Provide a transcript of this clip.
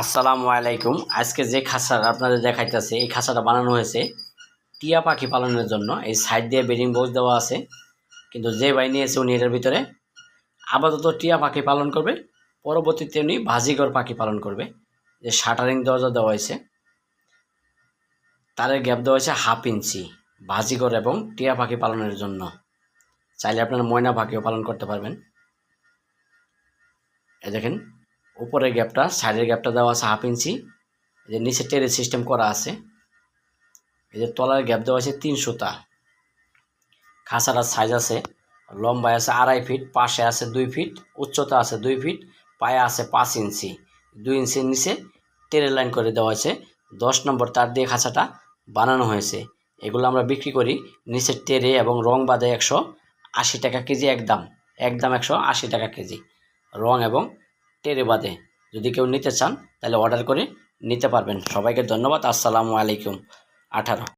আসসালামু আলাইকুম। আজকে যে খাঁচাটা আপনাদের দেখাইতেছে, এই খাঁচাটা বানানো হয়েছে টিয়া পাখি পালনের জন্য। এই সাইড দিয়ে বেডিং বক্স দেওয়া আছে, কিন্তু যে ভাই নিয়েছে উনি এটার ভিতরে। আপাতত টিয়া পাখি পালন করবে, পরবর্তীতে উনি ভাজিগর পাখি পালন করবে। যে শাটারিং দরজা দেওয়া হয়েছে, তারের গ্যাপ দেওয়া হয়েছে হাফ ইঞ্চি ভাজিগর এবং টিয়া পাখি পালনের জন্য। চাইলে আপনারা ময়না পাখিও পালন করতে পারবেন। এ দেখেন উপরের গ্যাপটা, সাইডের গ্যাপটা দেওয়া আছে হাফ ইঞ্চি। এই যে নিচে টেরে সিস্টেম করা আছে। এই যে তলার গ্যাপ দেওয়া আছে তিন সুতা। খাঁচাটার সাইজ আছে, লম্বায় আছে আড়াই ফিট পাশে আছে দুই ফিট উচ্চতা আছে দুই ফিট পায়ে আছে পাঁচ ইঞ্চি। দুই ইঞ্চির নিচে টেরে লাইন করে দেওয়া হয়েছে। দশ নম্বর তার দিয়ে খাঁচাটা বানানো হয়েছে। এগুলো আমরা বিক্রি করি নিচের টেরে এবং রং বাদে একশো আশি টাকা কেজি একদম। একদম একশো আশি টাকা কেজি। রং এবং টেরে বাদে। যদি কেউ নিতে চান, তাহলে অর্ডার করে নিতে পারবেন। সবাইকে ধন্যবাদ। আসসালামু আলাইকুম। আঠারো।